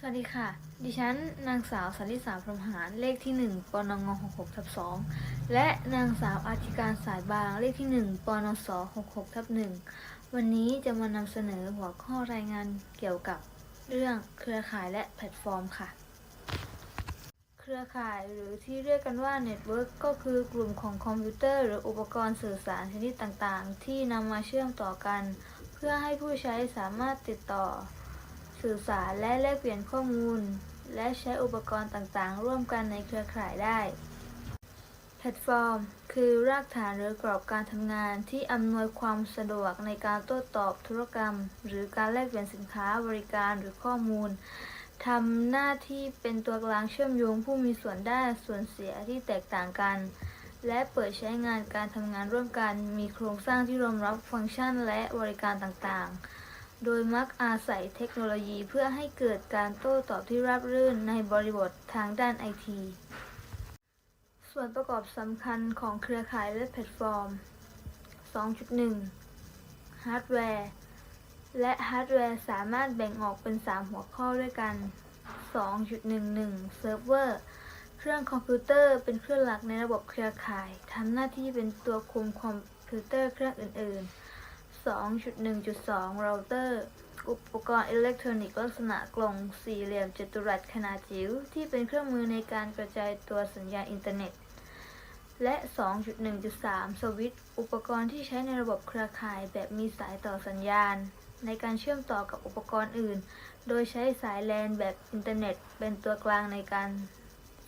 สวัสดีค่ะ ดิฉันนางสาวสันติสาพรหมหารเลขที่ 1ปนง66ทับ2และนางสาวอาธิการสายบางเลขที่ 1ปนส66ทับ1วันนี้จะมานำเสนอหัวข้อรายงานเกี่ยวกับเรื่องเครือข่ายและแพลตฟอร์มค่ะ เครือข่ายหรือที่เรียกกันว่าเน็ตเวิร์กก็คือกลุ่มของคอมพิวเตอร์หรืออุปกรณ์สื่อสารชนิดต่างๆ ที่นำมาเชื่อมต่อกัน เพื่อให้ผู้ใช้สามารถติดต่อ สื่อสารและแลกเปลี่ยนข้อมูล และใช้อุปกรณ์ต่างๆ ร่วมกันในเครือข่ายได้ แพลตฟอร์ม คือรากฐานหรือกรอบการทำงานที่อำนวยความสะดวกในการโต้ตอบธุรกรรม หรือการแลกเปลี่ยนสินค้าบริการหรือข้อมูลทำหน้าที่เป็นตัวกลางเชื่อมโยงผู้มีส่วนได้ส่วนเสียที่แตกต่างกัน และเปิดใช้งานการทำงานร่วมกัน มีโครงสร้างที่รองรับฟังก์ชันและบริการต่างๆ โดยมักอาศัยเทคโนโลยีเพื่อให้เกิดการโต้ตอบที่ราบรื่นในบริบททางด้านไอที ส่วนประกอบสำคัญของเครือข่ายและแพลตฟอร์ม 2.1 ฮาร์ดแวร์ และฮาร์ดแวร์สามารถแบ่งออกเป็น 3 หัวข้อด้วยกัน 2.11 เซิร์ฟเวอร์ เครื่องคอมพิวเตอร์เป็นเครื่องหลักในระบบเครือข่ายทำหน้าที่เป็นตัวคุมคอมพิวเตอร์เครื่องอื่น ๆ 2.1.2 เราเตอร์ อุปกรณ์อิเล็กทรอนิกส์ลักษณะกล่องสี่เหลี่ยมจัตุรัสขนาดจิ๋วที่เป็นเครื่องมือในการกระจายตัวสัญญาณอินเทอร์เน็ต และ 2.1.3 สวิตช์อุปกรณ์ที่ใช้ในระบบเครือข่ายแบบมีสายต่อสัญญาณ ในการเชื่อมต่อกับอุปกรณ์อื่น โดยใช้สายแลนแบบอินเทอร์เน็ต เป็นตัวกลางในการ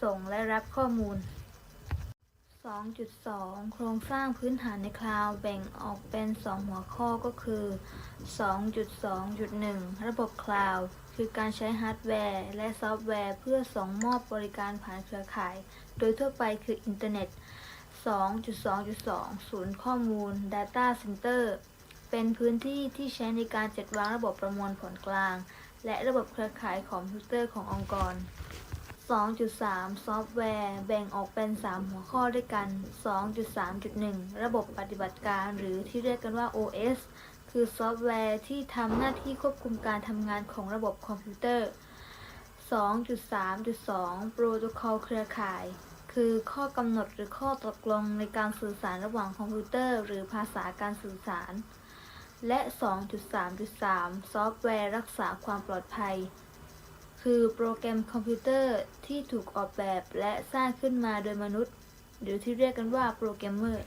ส่งและรับข้อมูล 2.2 โครงสร้างพื้นฐานในคลาวด์แบ่งออกเป็น 2 หัวข้อก็คือ 2.2.1 ระบบคลาวด์คือการใช้ฮาร์ดแวร์และซอฟต์แวร์เพื่อส่งมอบบริการผ่านเครือข่าย โดยทั่วไปคืออินเทอร์เน็ต 2.2.2 ศูนย์ข้อมูล Data Center เป็นพื้นที่ที่ใช้ในการจัดวางระบบประมวลผลกลาง และระบบเครือข่ายคอมพิวเตอร์ขององค์กร 2.3 ซอฟต์แวร์แบ่งออกเป็น 3 หัวข้อด้วยกัน 2.3.1 ระบบปฏิบัติการหรือที่เรียกกันว่า OS คือซอฟต์แวร์ที่ทำหน้าที่ควบคุมการทำงานของระบบคอมพิวเตอร์ 2.3.2 โปรโตคอลเครือข่าย คือข้อกำหนดหรือข้อตกลงในการสื่อสารระหว่างคอมพิวเตอร์ หรือภาษาการสื่อสาร และ 2.3.3 ซอฟต์แวร์รักษาความปลอดภัย คือโปรแกรมคอมพิวเตอร์ที่ถูกออกแบบและสร้างขึ้นมาโดยมนุษย์ หรือที่เรียกกันว่าโปรแกรมเมอร์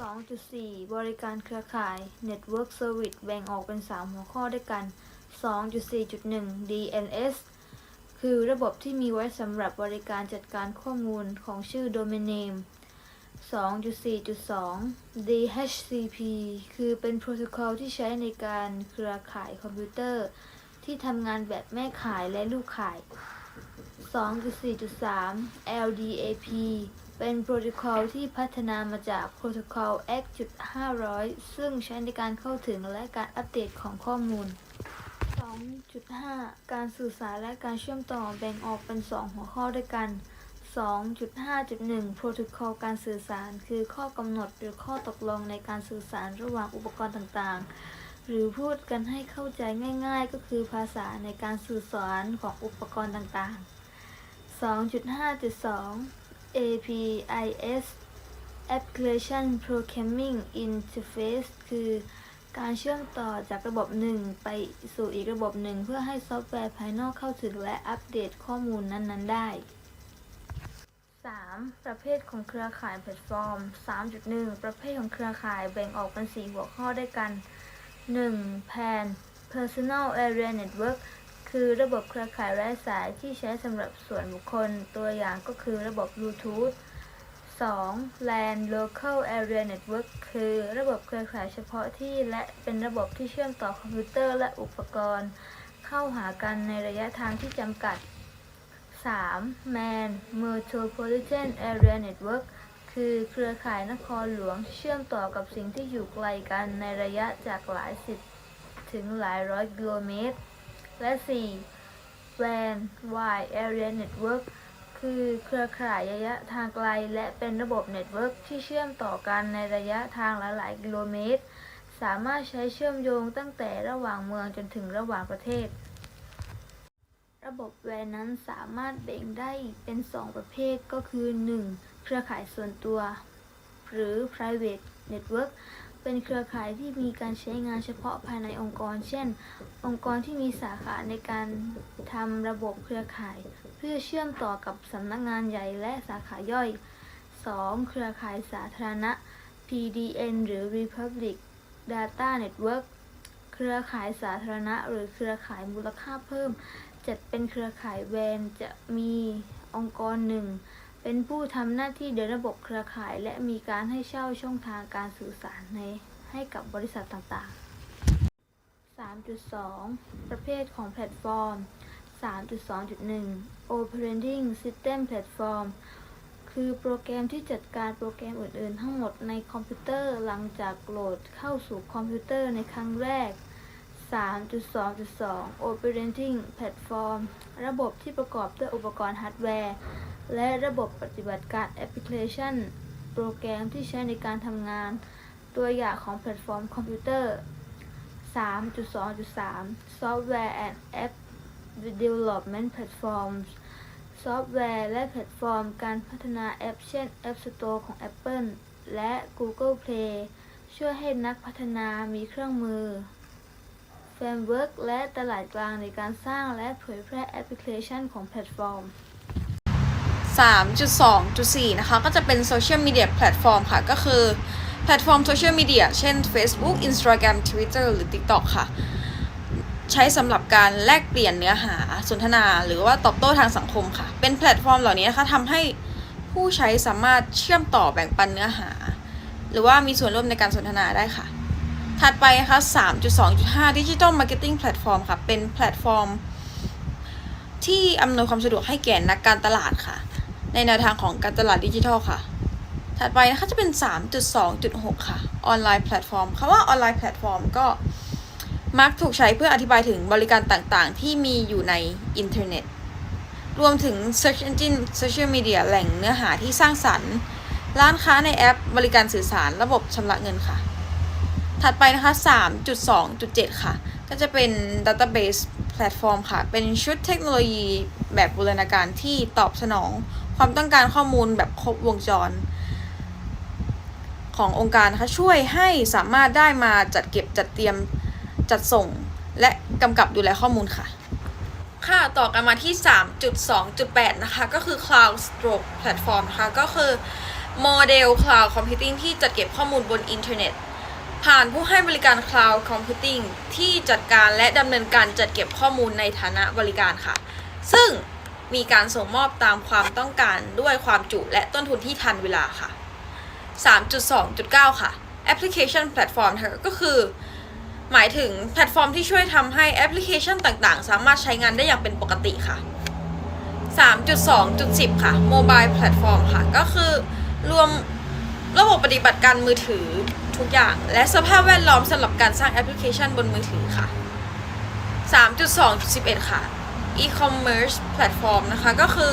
2.4 บริการเครือข่าย Network Service แบ่งออกเป็น 3 หัวข้อด้วยกัน 2.4.1 DNS คือระบบที่มีไว้สำหรับบริการจัดการข้อมูลของชื่อ Domain Name 2.4.2 DHCP คือเป็นโปรโตคอลที่ใช้ในการเครือข่ายคอมพิวเตอร์ ที่ทำงานแบบแม่ขายและลูกขาย 2.4.3 LDAP เป็นโปรโตคอลที่พัฒนามาจากโปรโตคอล X.500 ซึ่งใช้ในการเข้าถึงและการอัปเดตของข้อมูล 2.5 การสื่อสารและการเชื่อมต่อแบ่งออกเป็น 2 หัวข้อด้วยกัน 2.5.1 โปรโตคอลการสื่อสาร คือข้อกำหนดหรือข้อตกลงในการสื่อสารระหว่างอุปกรณ์ต่างๆ หรือพูดกันให้เข้าใจง่ายๆ ก็คือภาษาในการสื่อสารของอุปกรณ์ต่างๆ 2.5.2 APIS Application Programming Interface คือการเชื่อมต่อจากระบบหนึ่งไปสู่อีกระบบหนึ่ง เพื่อให้ซอฟต์แวร์ภายนอกเข้าถึงและอัปเดตข้อมูลนั้น ๆ ได้ 3. ประเภทของเครือข่ายแพลตฟอร์ม 3.1 ประเภทของเครือข่ายแบ่งออกเป็น 4 หัวข้อด้วยกัน 1. PAN Personal Area Network คือระบบเครือข่ายไร้สายที่ใช้สำหรับส่วนบุคคล ตัวอย่างก็คือระบบ Bluetooth 2. LAN Local Area Network คือระบบเครือข่ายเฉพาะที่และเป็นระบบที่เชื่อมต่อคอมพิวเตอร์และอุปกรณ์ เข้าหากันในระยะทางที่จำกัด 3. MAN Metropolitan Area Network คือเครือข่ายนครหลวงเชื่อมต่อกับสิ่งที่อยู่ไกลกันในระยะจากหลายสิบถึงหลายร้อยกิโลเมตร และ 4. WAN Wide Area Network คือเครือข่ายระยะทางไกล และเป็นระบบเน็ตเวิร์กที่เชื่อมต่อกันในระยะทางหลายๆกิโลเมตร สามารถใช้เชื่อมโยงตั้งแต่ระหว่างเมืองจนถึงระหว่างประเทศ ระบบแวร์นั้นสามารถแบ่งได้เป็น 2 ประเภทก็คือ 1. เครือข่ายส่วนตัว หรือ private network เป็นเครือข่ายที่มีการใช้งานเฉพาะภายในองค์กร เช่น องค์กรที่มีสาขาในการทำระบบเครือข่าย เพื่อเชื่อมต่อกับสำนักงานใหญ่และสาขาย่อย 2. เครือข่ายสาธารณะ PDN หรือ Republic Data Network เครือข่ายสาธารณะ หรือเครือข่ายมูลค่าเพิ่ม จัดเป็นเครือข่ายแวนจะมีองค์กรหนึ่งเป็นผู้ทำหน้าที่เดินระบบเครือข่าย และมีการให้เช่าช่องทางการสื่อสารในให้กับบริษัทต่างๆ 3.2 ประเภทของแพลตฟอร์ม 3.2.1 Operating System Platform คือโปรแกรมที่จัดการโปรแกรมอื่น ๆ ทั้งหมดในคอมพิวเตอร์หลังจากโหลดเข้าสู่คอมพิวเตอร์ในครั้งแรก 3.2.2 Operating Platform ระบบที่ประกอบด้วยอุปกรณ์ฮาร์ดแวร์ และระบบปฏิบัติการแอปพลิเคชัน โปรแกรมที่ใช้ในการทำงาน ตัวอย่างของแพลตฟอร์มคอมพิวเตอร์ 3.2.3 Software and App Development Platforms ซอฟต์แวร์ และแพลตฟอร์มการพัฒนาแอปเช่น App Store ของ Apple และ Google Play ช่วยให้นักพัฒนามีเครื่องมือเฟรมเวิร์กและตลาดกลางในการสร้างและเผยแพร่แอปพลิเคชันของแพลตฟอร์ม 3.2.4 นะคะ ก็จะเป็นโซเชียลมีเดียแพลตฟอร์มค่ะ ก็คือแพลตฟอร์มโซเชียลมีเดียเช่น Facebook Instagram Twitter หรือ TikTok ค่ะ ใช้สำหรับการแลกเปลี่ยนเนื้อหาสนทนา หรือว่าตอบโต้ทางสังคมค่ะ เป็นแพลตฟอร์มเหล่านี้นะคะทำให้ผู้ใช้สามารถเชื่อมต่อแบ่งปันเนื้อหา หรือว่ามีส่วนร่วมในการสนทนาได้ค่ะ ถัดไปนะคะ3.2.5 Digital Marketing Platform ค่ะ เป็นแพลตฟอร์ม ที่อำนวยความสะดวกให้แก่นักการตลาดค่ะ ในแนวทางของการตลาดดิจิทัลค่ะ ถัดไปนะคะจะเป็น 3.2.6 ค่ะ ออนไลน์แพลตฟอร์มคำว่าออนไลน์แพลตฟอร์มก็ มักถูกใช้เพื่ออธิบายถึงบริการต่างๆ ที่มีอยู่ในอินเทอร์เน็ต รวมถึง Search Engine Social Media แหล่งเนื้อหาที่สร้างสรรค์ ร้านค้าในแอป บริการสื่อสารระบบชำระเงินค่ะ ถัดไปนะคะ 3.2.7 ค่ะ ก็จะเป็น Database Platform ค่ะ เป็นชุดเทคโนโลยีแบบบูรณาการที่ตอบสนองความต้องการข้อมูลแบบครบวงจรขององค์การนะคะช่วยให้สามารถได้มาจัดเก็บจัดเตรียม จัดส่ง และกำกับดูแลข้อมูลค่ะ ค่ะต่อกันมาที่ 3.2.8 นะคะ ก็คือ Cloud Stroke Platform นะคะ ก็คือโมเดล Cloud Computing ที่จัดเก็บข้อมูลบนอินเทอร์เน็ต ผ่านผู้ให้บริการ Cloud Computing ที่จัดการและดำเนินการจัดเก็บข้อมูลในฐานะบริการค่ะ ซึ่งมีการส่งมอบตามความต้องการด้วยความจุและต้นทุนที่ทันเวลาค่ะ 3.2.9 ค่ะ Application Platform ก็คือ หมายถึงแพลตฟอร์มที่ช่วยทำให้แอปพลิเคชันต่างๆ สามารถใช้งานได้อย่างเป็นปกติค่ะ 3.2.10 ค่ะ Mobile Platform ค่ะ ก็คือรวมระบบปฏิบัติการมือถือทุกอย่าง และสภาพแวดล้อมสำหรับการสร้างแอปพลิเคชันบนมือถือค่ะ 3.2.11 ค่ะ E-commerce Platform นะคะ ก็คือ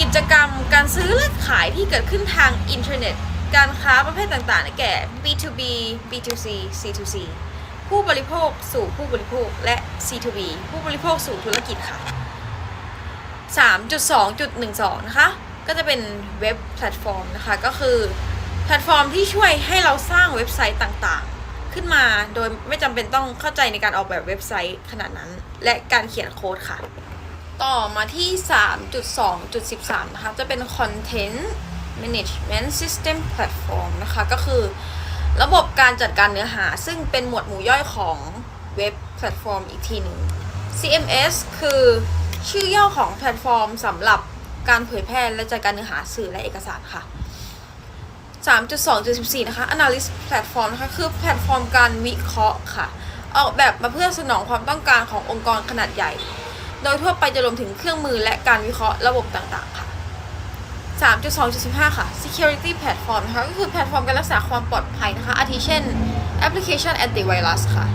กิจกรรมการซื้อและขายที่เกิดขึ้นทางอินเทอร์เน็ต การค้าประเภทต่างๆได้แก่ B2B B2C C2C ผู้บริโภคสู่ผู้บริโภคและ C2B ผู้บริโภคสู่ธุรกิจค่ะ 3.2.12 นะคะ ก็จะเป็นเว็บแพลตฟอร์มนะคะ ก็คือแพลตฟอร์มที่ช่วยให้เราสร้างเว็บไซต์ต่างๆ ขึ้นมาโดยไม่จำเป็นต้องเข้าใจในการออกแบบเว็บไซต์ขนาดนั้น และการเขียนโค้ดค่ะ ต่อมาที่ 3.2.13 นะคะ จะเป็น Content Management System Platform นะคะ ก็คือระบบการจัดการเนื้อหา ซึ่งเป็นหมวดหมู่ย่อยของเว็บแพลตฟอร์มอีกทีหนึ่ง CMS คือชื่อย่อของแพลตฟอร์มสำหรับการเผยแพร่และจัดการเนื้อหาสื่อและเอกสารค่ะ 3.2.14 นะคะ Analyst Platform นะคะ คือแพลตฟอร์มการวิเคราะห์ค่ะ ออกแบบมาเพื่อสนองความต้องการขององค์กรขนาดใหญ่ โดยทั่วไปจะรวมถึงเครื่องมือและการวิเคราะห์ระบบต่างๆค่ะ 3.2.15 ค่ะ Security Platform นะคะก็คือแพลตฟอร์มการรักษาความปลอดภัยนะคะ อาทิเช่น Application Antivirus ค่ะ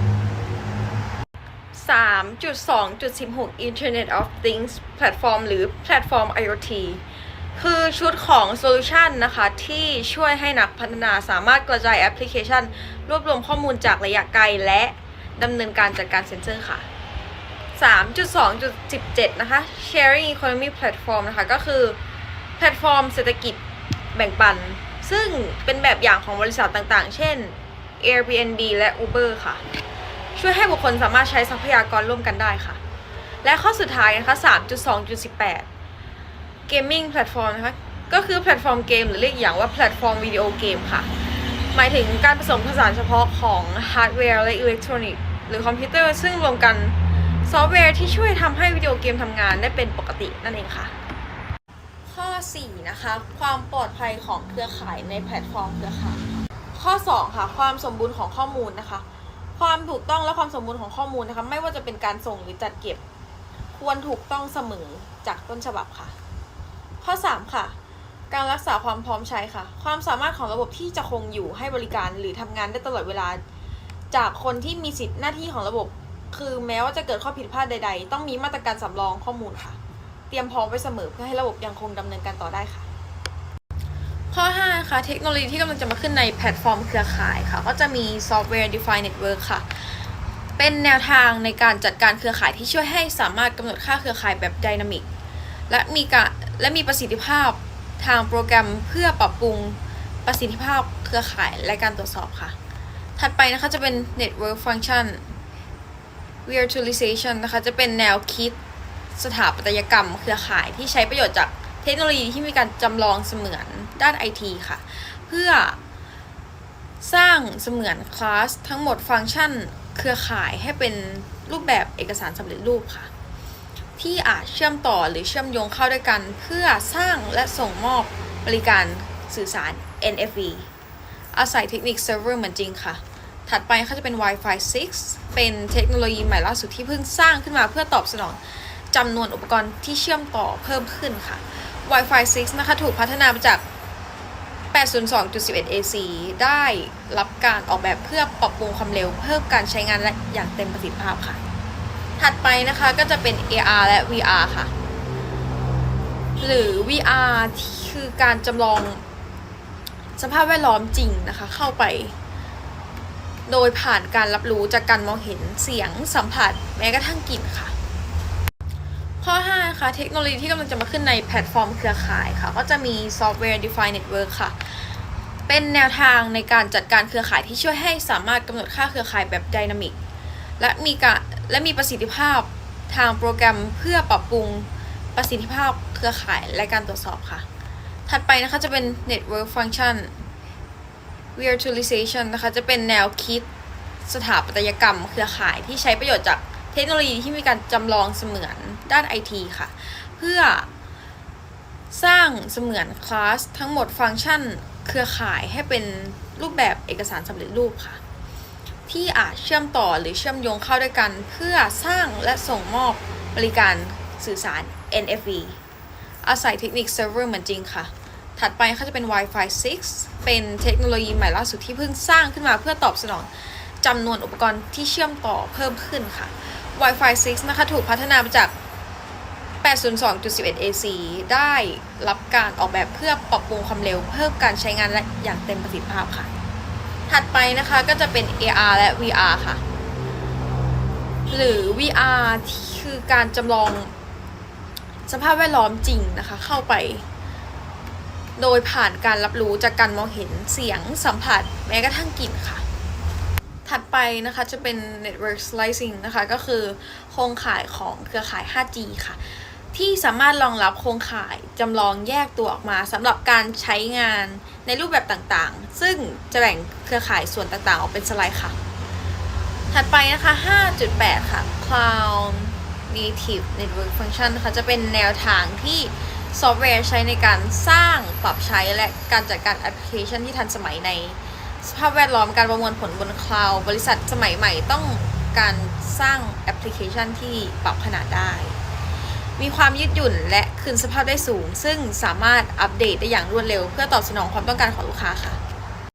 3.2.16 Internet of Things Platform หรือแพลตฟอร์ม IoT คือชุดของโซลูชันนะคะ ที่ช่วยให้นักพัฒนาสามารถกระจายแอปพลิเคชัน รวบรวมข้อมูลจากระยะไกลและดำเนินการจัดการเซ็นเซอร์ค่ะ 3.2.17 นะคะ sharing economy platform นะคะ ก็คือ แพลตฟอร์มเศรษฐกิจแบ่งปัน ซึ่งเป็นแบบอย่างของบริษัทต่างๆ เช่น Airbnb และ Uber ค่ะ ช่วยให้บุคคลสามารถใช้ทรัพยากรร่วมกันได้ค่ะ และข้อสุดท้ายนะคะ 3.2.18 gaming platform นะคะ ก็คือแพลตฟอร์มเกมหรือเรียกอย่างว่าแพลตฟอร์มวิดีโอเกมค่ะ หมายถึงการผสมผสานเฉพาะของฮาร์ดแวร์และอิเล็กทรอนิกส์หรือคอมพิวเตอร์ซึ่งรวมกันซอฟต์แวร์ที่ช่วยทำให้วิดีโอเกมทำงานได้เป็นปกตินั่นเองค่ะ 4 นะคะ ความปลอดภัยของเครือข่ายในแพลตฟอร์มเครือข่าย ข้อ 2 ค่ะ ความสมบูรณ์ของข้อมูลนะคะ ความถูกต้องและความสมบูรณ์ของข้อมูลนะคะ ไม่ว่าจะเป็นการส่งหรือจัดเก็บ ควรถูกต้องเสมอจากต้นฉบับค่ะ ข้อ 3 ค่ะ การรักษาความพร้อมใช้ค่ะ ความสามารถของระบบที่จะคงอยู่ให้บริการหรือทำงานได้ตลอดเวลา จากคนที่มีสิทธิหน้าที่ของระบบ คือแม้ว่าจะเกิดข้อผิดพลาดใด ๆ ต้องมีมาตรการสำรองข้อมูลค่ะ เตรียมพร้อมไว้เสมอเพื่อให้ระบบยังคงดำเนินการต่อได้ค่ะ ข้อ5ค่ะเทคโนโลยีที่กำลังจะมาขึ้นในแพลตฟอร์มเครือข่ายค่ะ ก็จะมี Software Defined Network ค่ะ เป็นแนวทางในการจัดการเครือข่ายที่ช่วยให้สามารถกำหนดค่าเครือข่ายแบบไดนามิกและมีการและมีประสิทธิภาพทางโปรแกรมเพื่อปรับปรุงประสิทธิภาพเครือข่ายและการตรวจสอบค่ะ ถัดไปนะคะจะเป็น Network Function Virtualization นะคะ จะเป็นแนวคิด สถาปัตยกรรมเครือข่ายที่ใช้ประโยชน์จากเทคโนโลยีที่มีการจำลองเสมือนด้านไอทีค่ะ เพื่อสร้างเสมือนคลาสทั้งหมดฟังก์ชันเครือข่ายให้เป็นรูปแบบเอกสารสำเร็จรูปค่ะ ที่อาจเชื่อมต่อหรือเชื่อมโยงเข้าด้วยกัน เพื่อสร้างและส่งมอบบริการสื่อสาร NFV อาศัยเทคนิคเซิร์ฟเวอร์เหมือนจริงค่ะ ถัดไปเขาจะเป็น Wi-Fi 6 เป็นเทคโนโลยีใหม่ล่าสุดที่เพิ่งสร้างขึ้นมาเพื่อตอบสนอง จำนวนอุปกรณ์ที่เชื่อมต่อเพิ่มขึ้นค่ะ Wi-Fi 6 นะคะ ถูกพัฒนามาจาก 802.11 AC ได้รับการออกแบบเพื่อปรับปรุงความเร็ว เพิ่มการใช้งานและอย่างเต็มประสิทธิภาพค่ะ ถัดไปนะคะก็จะเป็น AR และ VR ค่ะ หรือ VR คือการจำลองสภาพแวดล้อมจริงนะคะ เข้าไป โดยผ่านการรับรู้จากการมองเห็นเสียงสัมผัสแม้กระทั่งกลิ่นค่ะ ข้อ 5 นะคะ เทคโนโลยีที่กำลังจะมาขึ้นในแพลตฟอร์มเครือข่ายค่ะ ก็จะมี Software Defined Network ค่ะ เป็นแนวทางในการจัดการเครือข่ายที่ช่วยให้สามารถกำหนดค่าเครือข่ายแบบไดนามิกและมีการและมีประสิทธิภาพทางโปรแกรมเพื่อปรับปรุงประสิทธิภาพเครือข่ายและการตรวจสอบค่ะ ถัดไปนะคะจะเป็น Network Function Virtualization นะคะ จะเป็นแนวคิดสถาปัตยกรรมเครือข่ายที่ใช้ประโยชน์จาก เทคโนโลยีที่มีการจำลองเสมือนด้านไอทีค่ะ เพื่อสร้างเสมือนคลาสทั้งหมดฟังก์ชันเครือข่ายให้เป็นรูปแบบเอกสารสำเร็จรูปค่ะ ที่อาจเชื่อมต่อหรือเชื่อมโยงเข้าด้วยกัน เพื่อสร้างและส่งมอบบริการสื่อสาร NFV อาศัยเทคนิคเซิร์ฟเวอร์เหมือนจริงค่ะ ถัดไปเขาจะเป็น Wi-Fi 6 เป็นเทคโนโลยีใหม่ล่าสุดที่เพิ่งสร้างขึ้นมาเพื่อตอบสนองจำนวนอุปกรณ์ที่เชื่อมต่อเพิ่มขึ้นค่ะ Wi-Fi 6 นะคะ ถูกพัฒนามาจาก 802.11 AC ได้รับการออกแบบเพื่อปรับปรุงความเร็ว เพิ่มการใช้งานและอย่างเต็มประสิทธิภาพค่ะ ถัดไปนะคะก็จะเป็น AR และ VR ค่ะ หรือ VR คือการจำลองสภาพแวดล้อมจริงนะคะ เข้าไป โดยผ่านการรับรู้จากการมองเห็นเสียงสัมผัสแม้กระทั่งกลิ่นค่ะ ถัดไปนะคะจะเป็น Network Slicing นะคะ ก็คือโครงข่ายของเครือข่าย 5G ค่ะ ที่สามารถรองรับโครงข่ายจำลองแยกตัวออกมาสำหรับการใช้งานในรูปแบบต่างๆ ซึ่งจะแบ่งเครือข่ายส่วนต่างๆ ออกเป็นสไลด์ค่ะ ถัดไปนะคะ 5.8 ค่ะ Cloud Native Network Function นะคะจะเป็นแนวทางที่ซอฟต์แวร์ใช้ในการสร้างปรับใช้และการจัดการแอปพลิเคชันที่ทันสมัยใน สภาพแวดล้อมการประมวลผลบนคลาวด์บริษัทสมัยใหม่ต้องการสร้างแอปพลิเคชันที่ปรับขนาดได้ มีความยืดหยุ่นและคืนสภาพได้สูง ซึ่งสามารถอัปเดตได้อย่างรวดเร็ว เพื่อตอบสนองความต้องการของลูกค้าค่ะ